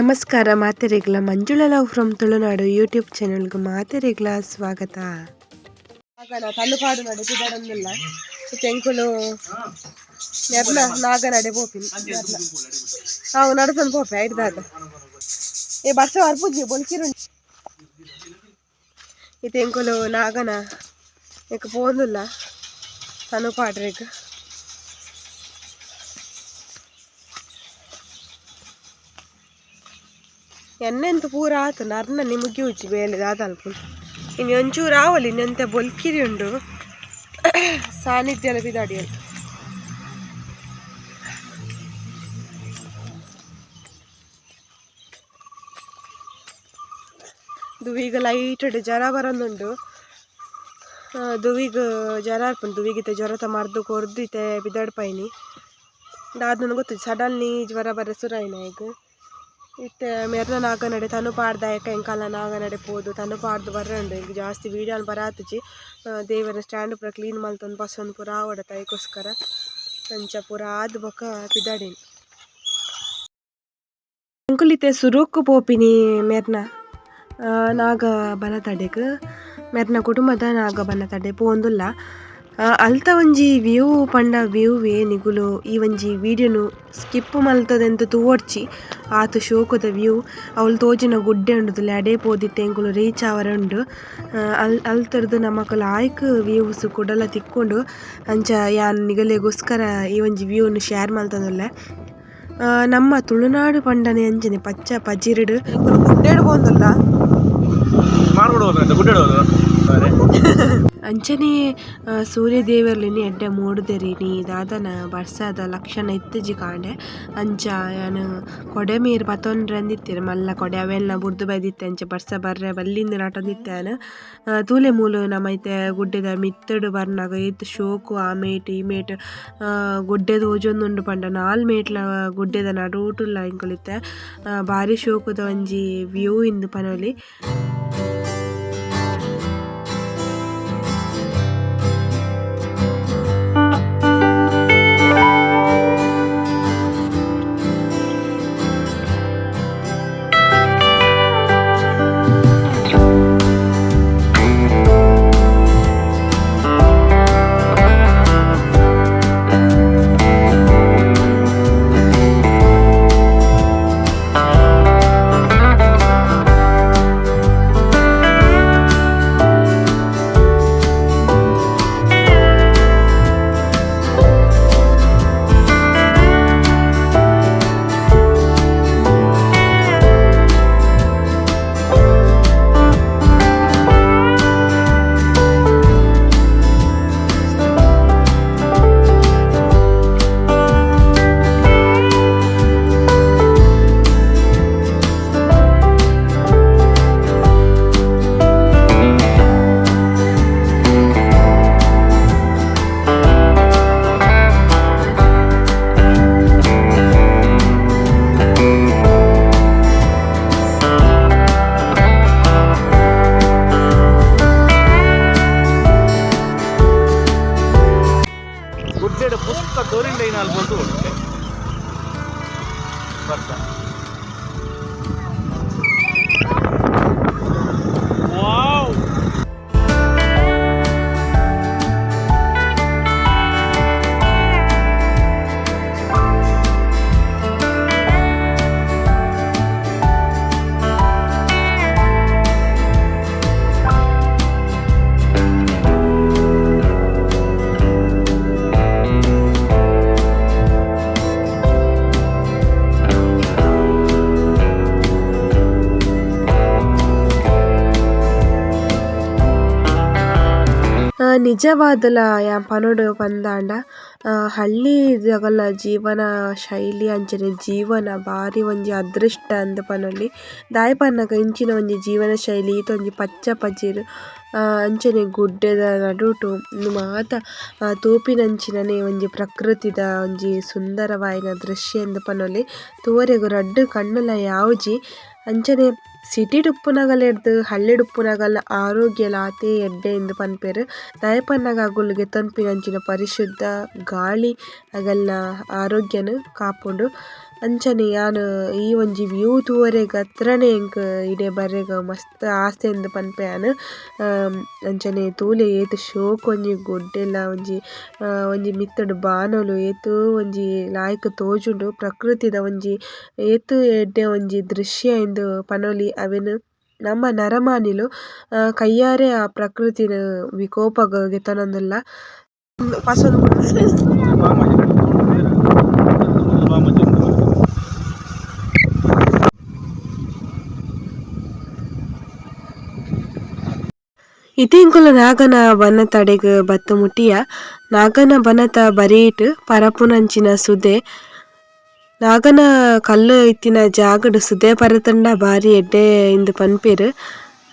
Hi ನಮಸ್ಕಾರ ಮಾತೆರೆಗ್ಲ Manjula love from Tulunadu YouTube ಚಾನೆಲ್ಗೆ ಮಾತೆರೆಗ್ಲ ಸ್ವಾಗತ ನಾಗನ ತಲ್ಲುಪಾಡು ನಡೆ ಬಿಡಡೊಂದಿಲ್ಲ ತೆಂಕುಲು ಎರ್ನ ನಾಗ ನಡೆ ಪೋಪಿನ್ ಅವು ನಡ್ಕೊಂಡು ಪೋಪೆ ಐಡ್ದಾದ ಏ ಬರ್ಸ ಬರ್ಪುಜಿ ಬೊಲ್ಕಿರು ಈ ತೆಂಕುಲು ನಾಗನ ಏಕ ಪೋಂದುಲ್ಲ ತನು ಪಾಡ್ರೆಗ್ ಎಣ್ಣೆಂತ ಪೂರ ಆತು, ನರ್ನ ನಿಮಗೆ ಉಚ್ಚಿ ಬೇಲೆ ದಾದಲ್ಪ ಇನ್ನು ಒಂಚೂರು ಆವಲಿ ಇನ್ನೆಂತ ಬೊಲ್ಕಿರಿ ಉಂಡು. ಸಾನ್ನಿಧ್ಯ ಬಿದಾಡಿಯ ದುವಿಗ ಲೈಟ್ ಜ್ವರ ಬರೋದುಂಡು. ದುವಿಗ ಜ್ವರ ಅರ್ಪುಂಡು ದುವಿಗಿತ್ತೆ ಜ್ವರ ಮರ್ದು ಕೊರ್ದಿತ್ತೆ ಬಿದಾಡ್ಪೈನಿ. ದಾದ್ ನನಗೆ ಗೊತ್ತು, ಸಡನ್ಲಿ ಜ್ವರ ಬರ ಸುರಾಯಿನ ಈಗ? ಇತ್ತೆ ಮೆರ್ನ ನಾಗ ನಡೆ ತನು ಪಾಡ್ದಾಯಕ ಎಂಕಾಲ ನಾಗ ನಡೆ ಪೋದು ತನು ಪಾಡ್ದು ಈಗ ಜಾಸ್ತಿ ವೀಡಿಯೋನ್ ಬರಾತುಜಿ ದೇವರ ಸ್ಟ್ಯಾಂಡ್ ಪೂರ ಕ್ಲೀನ್ ಮಲ್ತೊಂದು ಬಸ್ಸೊಂದು ಪೂರ ಆವಡತ ಅದಕ್ಕೋಸ್ಕರ ಅಂಚ ಪೂರ ಆದ್ ಬೊಕ ಬಿದಾಡಿನಿ ಅಂಕುಲಿತೆ ಸುರುಕ್ಕು ಪೋಪಿನಿ ಮೆರ್ನ. ನಾಗ ಬನತಡೆಗ್. ಮೆರ್ನ ಕುಟುಂಬದ ನಾಗ ಬನತಡೆ ಪೋಂದುಲ್ಲ. ಆ, ಅಲ್ತ ಒಂಜಿ ವ್ಯೂ ಪಂಡ ವ್ಯೂವೇ ನಿಗುಲು. ಈ ಒಂಜಿ ವಿಡಿಯೋನು ಸ್ಕಿಪ್ ಮಲ್ತದೆಂತ ತೂವಡ್ಚಿ. ಆತು ಶೋಕುದ ವ್ಯೂ. ಅವಳು ತೋಜಿನ ಗುಡ್ಡೆ ಉಂಡು ಲಡೇ ಪೋದಿತ್ತೆ ಎಂಕುಲು ರೀಚ್ ಆವರೆ ಉಂಡು ಅಲ್ತರ್ದು ನಮಕ ಆಯ್ಕ್ ವ್ಯೂಸ್ ಕುಡಲ ತಿಕ್ಕೊಂಡು, ಅಂಚ ಯಾನ್ ನಿಗಲೆಗೋಸ್ಕರ ಈ ಒಂಜಿ ವ್ಯೂನು ಶೇರ್ ಮಲ್ತದಲ್ಲ ನಮ್ಮ ತುಳುನಾಡು ಪಂಡನೆ ಅಂಚನೆ ಪಚ್ಚ ಪಜಿರ್ಡ್. ಗುಡ್ಡೆಡ್ ಗುಡ್ಡಿಡೋದು ಅಂಚನೆ ಸೂರ್ಯ ದೇವರ್ಲಿನಿ ಎಡ್ಡೆ ಮೂಡುದೆರಿ ನೀ ದಾದನ, ಬರ್ಸದ ಲಕ್ಷಣ ಇತ್ತಜಿ ಕಾಂಡೆ. ಅಂಚ ಯಾನು, ಕೊಡೆ ಮೀರ್ ಪತ್ತೊಂಡ್ರೆ ಅಂದಿತ್ತೀರ ಮಲ್ಲ ಕೊಡೆ, ಅವೆಲ್ಲ ಬುಡ್ದು ಬೈದಿತ್ತೆ ಅಂಚ ಬರ್ಸ ಬರ್ರೆ, ಬಲ್ಲಿಂದ ನಾಟದಿತ್ತೆ ನಾನು ತೂಲೆ ಮೂಲು ನಮೈತೆ ಗುಡ್ಡೆದ ಮಿತ್ತಡು ಬರ್ನಾಗ ಏತ್ ಶೋಕು, ಆ ಮೇಟ್, ಈ ಮೇಟ್ ಗುಡ್ಡೆದ ಓಜೊಂದುಂಡು ಪಂಡ, ನಾಲ್ ಮೇಟ್ಲ ಗುಡ್ಡೆದ ನಡುಟುಲ್ಲ ಇಂಕೊಳಿತ್ತೆ ಭಾರಿ ಬಾರಿ ಶೋಕುದ ಒಂಜಿ ವ್ಯೂ ಇಂದು ಪನೊಲಿ. ನಿಜವಾದಲ ಯಾ ಪನೊಡು ಪಂದಾಂಡ ಹಳ್ಳಿ ಜಗಲ ಜೀವನ ಶೈಲಿ ಅಂಚನೆ ಜೀವನ ಬಾರಿ ಒಂಜಿ ಅದೃಷ್ಟ ಅಂದ್ ಪನೊಲಿ. ದಾಯೆ ಇಂಚಿನ ಒಂಜಿ ಜೀವನ ಶೈಲಿ, ಈತ ಒಂಜಿ ಪಚ್ಚ ಪಜಿರ್ ಅಂಚನೆ ಗುಡ್ಡೆದ ನಡುಟು ಮಾತ ತೂಪಿನಂಚಿನನೆ ಒಂಜಿ ಪ್ರಕೃತಿದ ಒಂಜಿ ಸುಂದರವಾಯಿನ ದೃಶ್ಯ ಎಂದ್ ಪನೊಲಿ. ತೂವರೆಗ್ ರಡ್ಡ್ ಕಣ್ಣುಲ ಯಾವುಜಿ, ಅಂಚನೆ ಸಿಟಿಡ್ ಉಪ್ಪುನಗಲ ಎಡ್ದ್ ಹಳ್ಳಿಡ್ ಉಪ್ಪುನಗಲ ಆರೋಗ್ಯ ಆತೆ ಎಡ್ಡೆ ಇಂದ್ ಪನ್ಪೆರ್ ದಾಯೆ ಪನ್ನಗ ಅಕುಲ್ಗೆ ತನ್ಪಿನಂಚಿನ ಪರಿಶುದ್ಧ ಗಾಳಿ ಅಗಲ್ನ ಆರೋಗ್ಯನ್ ಕಾಪುಂಡು. ಅಂಚನೆ, ಯಾನ್ ಈ ಒಂಜಿ ವ್ಯೂ ತೂವರೆಗ್ ಅತ್ರನೆ ಎಂಕ್ ಇಡೆ ಬರೆಗ್ ಮಸ್ತ್ ಆಸೆಂದ್ ಪನ್ಪೆಯಾನ್ ಅಂಚನೆ ತೂಲೆ ಏತ್ ಶೋಕು ಒಂಜಿ ಗೊಡ್ಡೆಲ ಒಂಜಿ ಒಂಜಿ ಮಿತ್ತಡ್ ಬಾನೊಲು ಏತ್ ಒಂಜಿ ಲಾಯ್ಕ್ ತೋಜುಂಡು, ಪ್ರಕೃತಿದ ಒಂಜಿ ಏತ್ ಎಡ್ಡೆ ಒಂಜಿ ದೃಶ್ಯ ಇಂದ್ ಪನೊಲಿ ಅವೆನ್. ನಮ್ಮ ನರಮಾನಿಲ್ ಕೈಯಾರೆ ಆ ಪ್ರಕೃತಿನ್ ವಿಕೋಪಗ್ ದೆತ್ತೊನಂದುಲ್ಲ ಇತಿಂಕುಲು ನಾಗನ ಬನ್ನತಡೆಗ್ ಬತ್ತ ಮುಟ್ಟಿಯ ನಾಗನ ಬನತ ಬರಿಟ್ ಪರಪುನಂಚಿನ ಸುದೆ ನಾಗನ ಕಲ್ಲು ಇತ್ತಿನ ಜಾಗಡ್ ಸುದೆ ಪರತಂಡ ಬಾರಿ ಎಡ್ಡೆ ಇಂದ್ ಪನ್ಪೆರ್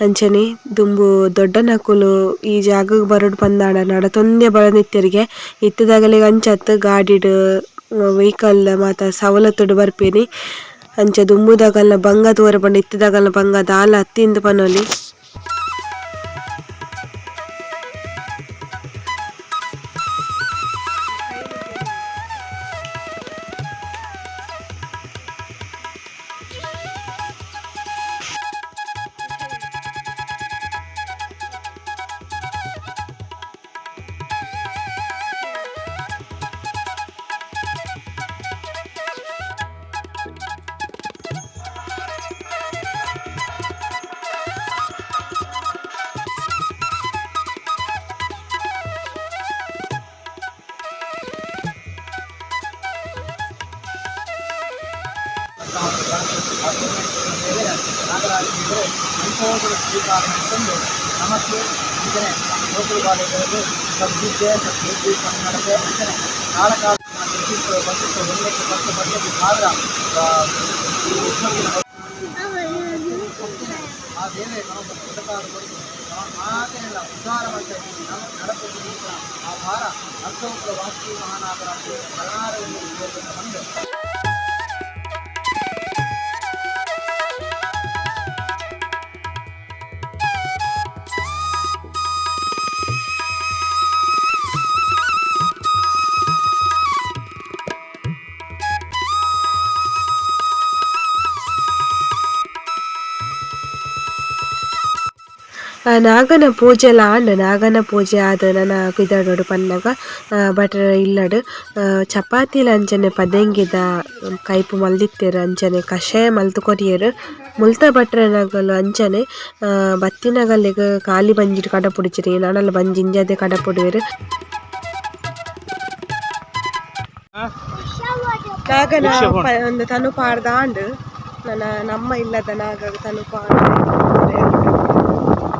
ಅಂಚನೆ ದುಂಬು ದೊಡ್ಡನಕುಲು ಈ ಜಾಗಗ್ ಬರಡು ಪಂದಾಂಡ ನಡತೊಂದೆ ಬಳನಿತ್ತೆರ್ಗೆ ಇತ್ತ್ ದಾಗಲೆಗ್ ಅಂಚತ್ತು ಗಾಡಿಡ್ ವೆಹಿಕಲ್ ಮಾತ ಸವಲತ್ತುಡು ಬರ್ಪೆನಿ ಅಂಚ ದುಂಬುದಾಗಲ್ನ ಬಂಗ ತೂವರೆ ಪಂಡ ಇತ್ತ್ ದಾಕಲ್ನ ಬಂಗ ದಾಲ ಅತ್ತಿಂದ್ ಪನೊಲಿ. ನಮಸ್ತೆ ಇದನ್ನೇ ಲೋಕಲ್ ಬಾಲೆಗಳು ಸಬ್ಜಿಗೆ ಸಬ್ಜಿ ಕನ್ನಡಕ್ಕೆ ಅಂತಾನೆ ಕಾಲ ಕಾಲ ಬಂದಿತ್ತು ಒಂದಕ್ಕೆ ಪತ್ತು ಬಡ್ಡೆಗೆ ಮಾತ್ರ ಆ ದೇವೇ ನಾವು ಬದುಕಾದ ಕೊಡುಗೆ ನಾವು ಮಾತೇನಿಲ್ಲ ಉದ್ಧಾರ ಮಾಡ್ತಾ ಇದ್ದೀವಿ ನಾವು ನಡಪಡಿ ಆ ಭಾರ ಅರ್ಥೋತ್ತರ ವಾಸ್ತು ಮಹಾನಾಗರ ಕಲಾರವನ್ನು ಬಂದು ಆ ನಾಗನ ಪೂಜೆಲ ಆಂಡ್ ನಾಗನ ಪೂಜೆ ಆದ್ ನನ ಪಿದಯಡ್ ಪನ್ನಗ ಬಟ್ ಇಲ್ಲಡ್ ಚಪಾತಿಲ ಅಂಚನೆ ಪದೆಂಗಿದ ಕೈಪು ಮಲ್ದಿತ್ತೆರ್ ಅಂಚನೆ ಕಷಾಯ ಮಲ್ತು ಕೊರಿಯೆರ್ ಮುಲ್ತ ಭಟ್ರನಕುಲು ಅಂಚನೆ ಬತ್ತಿನ ಗಲ್ಲೆಗ್ ಕಾಲಿ ಬಂಜಿಟ್ ಕಡ ಪುಡಿಚಿರಿ ನಾನಲ್ಲಿ ಬಂಜಿ ಇಂಜಾದೆ ಕಡ ಪುಡುವೆರ್ ನಾಗನ ಒಂದು ತನು ಪಾಡ್ದಾಂಡ್ ನನ್ನ ನಮ್ಮ ಇಲ್ಲದ ನಾಗ ತನು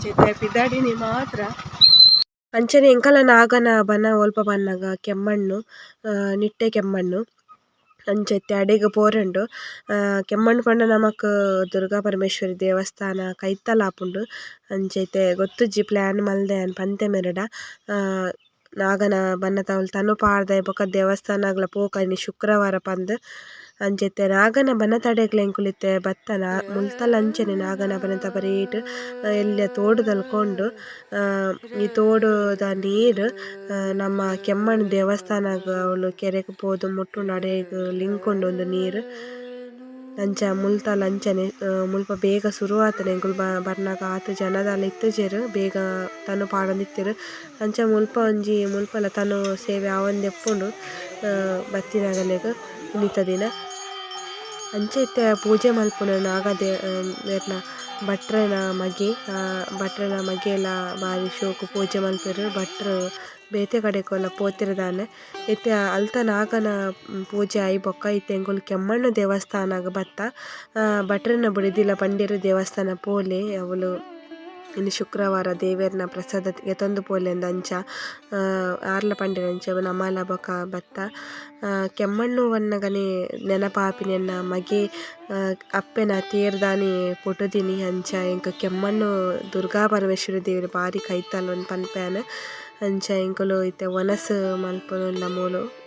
ಪಾಡ್ದೆ ಪಿದಾಡಿನಿ ಮಾತ್ರ. ಅಂಚನೆ ಎಂಕಲ ನಾಗನ ಬನ, ಒಲ್ಪ ಬನ್ನಗ ಕೆಮ್ಮಣ್ಣು ನಿಟ್ಟೆ ಕೆಮ್ಮಣ್ಣು, ಅಂಚೆತ್ತೆ ಅಡೆಗ್ ಪೋರೆಂಡು ಕೆಮ್ಮಣ್ಣು ಪಂಡ ನಮಕ್ ದುರ್ಗಾ ಪರಮೇಶ್ವರಿ ದೇವಸ್ಥಾನ ಕೈತಲಾಪುಂಡು. ಅಂಚೈತೆ ಗೊತ್ತುಜ್ಜಿ ಪ್ಲಾನ್ ಮಲ್ದೆ ಅನ್ ಪಂತೆ ಮೆರಡ ನಾಗನ ಬನ್ನ ಅವ್ಲು ತನು ಪಾಡ್ದೆ ಬೊಕ ದೇವಸ್ಥಾನಗ್ಲ ಪೋಕನಿ ಶುಕ್ರವಾರ ಪಂದ್. ಅಂಚೆತೆ ನಾಗನ ಬನ ಇತ್ತೆ ಬತ್ತನ ಮುಲ್ತಲ ಅಂಚನೆ ನಾಗನ ಬನತ ಬರೀಟ್ ಎಲ್ಯ ತೋಡು ತಲ್ಕೊಂಡು ಆ, ಈ ತೋಡುದ ನೀರ್ ನಮ್ಮ ಕೆಮ್ಮಣ್ಣ ದೇವಸ್ಥಾನಗ್ ಅವ್ಲು ಕೆರೆಗ್ ಪೋದು ಮುಟ್ಟುಂಡು ಅಡೆಗ್ ಲಿಂಕ್ ಉಂಡು ಉಂದು ನೀರ್. ಅಂಚ ಮುಲ್ತಲ ಅಂಚನೆ ಮುಲ್ಪ ಬೇಗ ಆತನೆ ಎಂಕುಲು ಬರ್ನಗ ಆತ್ ಜನ ದಾಲ ಇತ್ತಿಜೆರ್ ಬೇಗ ತನು ಪಾಡೊಂದಿತ್ತೆರ್. ಅಂಚ ಮುಲ್ಪ ಒಂಜಿ ಮುಲ್ಪಲ ತನು ಸೇವೆ ಆವೊಂದೆಪ್ಪುಂಡು ಬತ್ತಿನಗಲೆಗ್. ಇನ್ನಿತ ದಿನ ಇತ್ತೆ ಪೂಜೆ ಮಲ್ಪುನ ನಾಗ ದೇ ದೇರ್ನ ಭಟ್ರನ ಮಗೆ ಭಟ್ರನ ಮಗೆಲ ಬಾರಿ ಶೋಕು ಪೂಜೆ ಮಲ್ಪೆರ್ ಭಟ್ರು ಬೇತೆ ಕಡೆಕೊಲ್ಲ ಪೋತಿರದಾನೆ. ಇತ್ತೆ ಅಲ್ತ ನಾಗನ ಪೂಜೆ ಆಯಿ ಬೊಕ್ಕ ಇತ್ತೆ ಎಂಕುಲು ಕೆಮ್ಮಣ್ಣು ದೇವಸ್ಥಾನಗ ಬತ್ತ. ಭಟ್ರನ ಬುಡಿದಿಲ ಪಂಡಿರು ದೇವಸ್ಥಾನ ಪೋಲೆ, ಅವಲು ಇನ್ನು ಶುಕ್ರವಾರ ದೇವೆರ್ನ ಪ್ರಸಾದ ಎತೊಂದು ಪೋಲೆಂದ್ ಅಂಚ ಆರ್ಲ ಪಂಡಿನ ಅಂಚ ನಮಲ ಬೊಕ ಬತ್ತ ಕೆಮ್ಮಣ್ಣು ವನ್ನಗನೆ ನೆನಪಾಪಿನೆನ್ನ ಮಗೆ ಅಪ್ಪೆನ ತೀರ್ದಾನಿ ಪೊಟುದಿನಿ ಅಂಚ ಎಂಕ್ ಕೆಮ್ಮಣ್ಣು ದುರ್ಗಾ ಪರಮೇಶ್ವರಿ ದೇವೆರ್ ಬಾರಿ ಕೈತಲ್ ಪನ್ಪೆನ ಅಂಚ ಎಂಕುಲು ಇತ್ತೆ ವನಸ್ ಮಲ್ಪುನುಲ್ಲ ಮೂಲು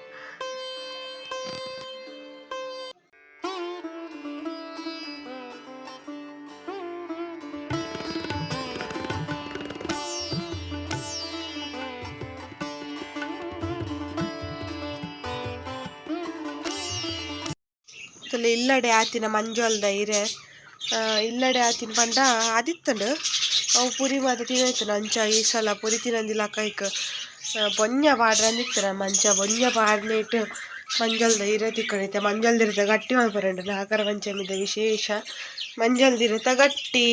ತಲೆ ಇಲ್ಲಡೆ ಆತಿನ ಮಂಜುಲ್ದ ಇರೆ ಇಲ್ಲಡೆ ಆತಿನ ಪಂಡ ಆದಿತ್ತಂಡು. ಅವು ಪುರಿ ಮಾತ ತಿನ್ನ ಅಂಚ ಈ ಸಲ ಪುರಿ ತಿನ್ನಂದಿಲ್ಲ ಕೈಕ್. ಬೊಂಜ ಪಾಡ್ರ ಅಂದಿತ್ತನ ಮಂಚ ಬೊಂಜ ಪಾಡ್ನೇಟ್ ಮಂಜಲ್ದ ಇರೆ ತಿಕ್ಕಣೈತೆ ಮಂಜಲ್ದಿರತ ಗಟ್ಟಿ ಮಾಡ್ಬರಂಡು ನಾಗರ ಪಂಚಮಿದ ವಿಶೇಷ. ಮಂಜಲ್ದಿರತ ಗಟ್ಟಿ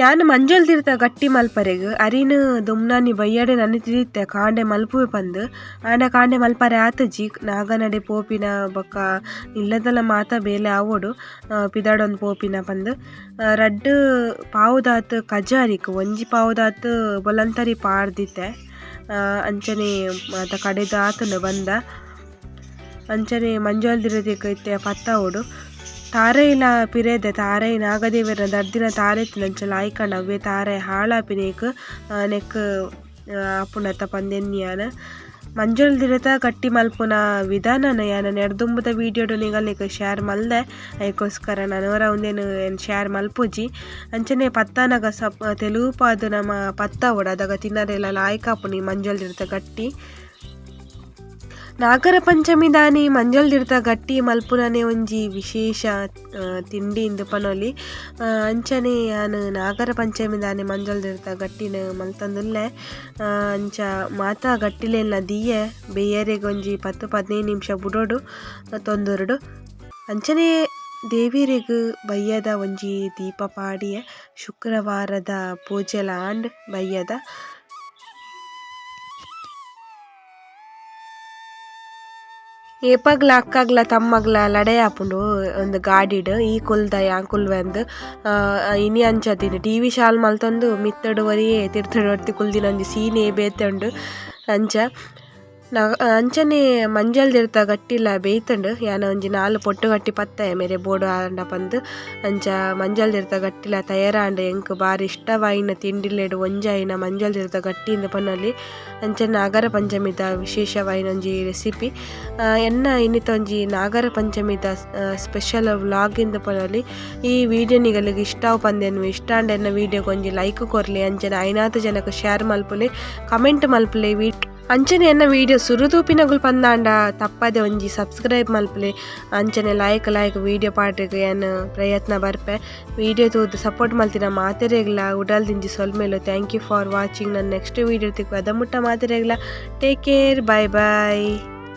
ಯಾನ್ ಮಂಜಲ್ದಿರ್ತ ಗಟ್ಟಿ ಮಲ್ಪರೆಗ್ ಅರಿನ್ ದುಮ್ನಾನಿ ಬಯ್ಯಡೆ ನನ್ನ ತಿರಿತ್ತೆ ಕಾಂಡೆ ಮಲ್ಪುವೆ ಪಂದ್. ಆಂಡ ಕಾಂಡೆ ಮಲ್ಪರೆ ಆತಜಿ ನಾಗನಡೆ ಪೋಪಿನ ಬೊಕ್ಕ ಇಲ್ಲದಲ ಮಾತ ಬೇಲೆ ಆವೊಡು ಪಿದಾಡೊಂದು ಪೋಪಿನ ಪಂದ್. ರಡ್ ರಡ್ಡ್ ಪಾವುದಾತ್ ಕಜಾರಿಕ್ ಒಂಜಿ ಪಾವುದಾತ್ ಬೊಲಂತರಿ ಪಾಡ್ದಿತ್ತೆ. ಆ, ಅಂಚನೆ ಮಾತ ಕಡೆದ ಆತನು ಬಂದ. ಅಂಚನೆ ಮಂಜಲ್ದಿರದಿಕ್ ಇತ್ತೆ ಪತ್ತಾವೋಡು. ತಾರೆ ನಾಗದೇವರ ದರ್ದಿನ ತಾರೆ ನಂಚಲ ಆಯ್ಕಂಡ ಅವೇ ತಾರೆ ಹಾಳಾಪಿನೇಕ್ ನೆಕ್ ಅಪುನತ ಪಂದೆನ್ಯಾನ. ಮಂಜುಳ ದಿರತ ಕಟ್ಟಿ ಮಲ್ಪುನ ವಿಧಾನನ ಯಾನ ನೆಡ್ದುಂಬುದ ವೀಡಿಯೋಡು ನಿಗಲಿಕ್ಕೆ ಶೇರ್ ಮಲ್ದೆ ಅದಕ್ಕೋಸ್ಕರ ನನವರ ಒಂದೇನು ಶೇರ್ ಮಲ್ಪುಜಿ. ಅಂಚನೆ ಪತ್ತಾನಗ ಸಪ್ ತೆಲುಗು ಪಾದು ನಮ್ಮ ಪತ್ತ ಒಡ ಅದಾಗ ತಿನ್ನರೆಲ್ಲ ಲಾಯ್ಕಾಪುನಿ ಮಂಜುಳ ಗಟ್ಟಿ ನಾಗರ ಪಂಚಮಿ ದಾನಿ ಮಂಜಲ್ದಿರ್ತ ಗಟ್ಟಿ, ಮಲ್ಪುನನೆ ಒಂಜಿ ವಿಶೇಷ ತಿಂಡಿ ಇಂದು ಪನೊಲಿ. ಅಂಚನೆ ಯಾನ್ ನಾಗರ ಪಂಚಮಿ ದಾನಿ ಮಂಜಲ್ದಿರ್ತ ಗಟ್ಟಿನ ಮಲ್ತಂದುಲ್ಲೆ ಅಂಚ ಮಾತ ಗಟ್ಟಿಲೆಲ್ಲ ದಿಯೆ, ಬೇಯರೆಗೆ ಒಂಜಿ ಪತ್ತು ಪದಿನೈದು ನಿಮಿಷ ಬುಡೋಡು, ತೊಂದೊರಡು. ಅಂಚನೆ ದೇವಿರೆಗ್ ಬಯ್ಯದ ಒಂಜಿ ದೀಪ ಪಾಡಿಯ, ಶುಕ್ರವಾರದ ಪೂಜೆಲ ಆಂಡ್ ಬಯ್ಯದ. ಏಪಗ್ಲ ಅಕ್ಕಗ್ಲ ತಮ್ಮಗ್ಲ ಲಡೈ ಆಪುಂಡು ಒಂದು ಗಾಡಿಡ್, ಈ ಕುಲ್ದ ಯಾನ್ ಕುಲ್ವೆ ಅಂದ್ ಇನಿ ಅಂಚದಿನ ಟಿ ವಿ ಶಾಲ್ ಮಲ್ತೊಂದು ಮಿತ್ತಡು ಒರಿಯೆ ತಿರ್ತಡ್ ಒರ್ತಿ ಕುಲ್ದಿನ ಒಂಜಿ ಸೀನೆ ಬೇತೆ ಉಂಡು ಅಂಚ. ನ ಅಂಚನೆ ಮಂಜಲ್ದಿರ್ತ ಗಟ್ಟಿಲ ಬೇಯ್ತಂಡು. ಯಾನ ಒಂಜಿ ನಾಲ್ ಪೊಟ್ಟು ಗಟ್ಟಿ ಪತ್ತ ಮೇರೆ ಬೋಡು ಆಂಡ ಪಂದ್. ಅಂಚ ಮಂಜಲ್ದಿರ್ತ ಗಟ್ಟಿಲ ತಯಾರಾಂಡ ಎಂಕ್ ಬಾರಿ ಇಷ್ಟವಾಯಿನ ತಿಂಡಿಲೆಡು ಒಂಜಾಯಿನ ಮಂಜಲ್ದಿರ್ತ ಗಟ್ಟಿಂದ ಪನ್ನೊಲಿ. ಅಂಚ ನಾಗರ ಪಂಚಮಿದ ವಿಶೇಷವಾಯಿನ ಒಂಜಿ ರೆಸಿಪಿ. ಎನ್ನ ಇನ್ನಿತ ಒಂಜಿ ನಾಗರ ಪಂಚಮಿದ ಸ್ಪೆಷಲ್ ವ್ಲಾಗಿಂದ ಪನೊಲಿ ಈ ವಿಡಿಯೋ ನಿಗಳಿಗೆ ಇಷ್ಟ ಪಂದೆನು ಇಷ್ಟ ಆಂಡ ಎನ್ನ ವಿಡಿಯೋಗೆ ಒಂಜಿ ಲೈಕ್ ಕೊರ್ಲಿ. ಅಂಚನೆ ಐನಾತು ಜನಕ್ಕೆ ಶೇರ್ ಮಲ್ಪುಲೆ, ಕಮೆಂಟ್ ಮಲ್ಪುಲೆ. ವಿ ಅಂಚನೆ ಎನ್ನ ವಿಡಿಯೋ ಸುರುತೂಪಿನಗುಲು ಪಂದಾಂಡ ತಪ್ಪದೆ ಒಂಜಿ ಸಬ್ಸ್ಕ್ರೈಬ್ ಮಲ್ಪಲೆ. ಅಂಚನೆ ಲೈಕ್ ಲೈಕ್ ವಿಡಿಯೋ ಪಾಡ್ರೆಗ್ ಏನು ಪ್ರಯತ್ನ ಬರ್ಪೆ. ವಿಡಿಯೋ ತೂದು ಸಪೋರ್ಟ್ ಮಲ್ತಿನ ಮಾತೆರೆಗ್ಲ. ಉಡಲ್ದಿಂಜಿ ಸೊಲ್ಮೇಲು ಥ್ಯಾಂಕ್ ಯು ಫಾರ್ ವಾಚಿಂಗ್ ನನ್ನ ನೆಕ್ಸ್ಟ್ ವಿಡಿಯೋ ತಿಕ್ಕು ಅದ ಮುಟ್ಟ ಮಾತೆರೆಗ್ಲ. ಟೇಕ್ ಕೇರ್ ಬಾಯ್ ಬಾಯ್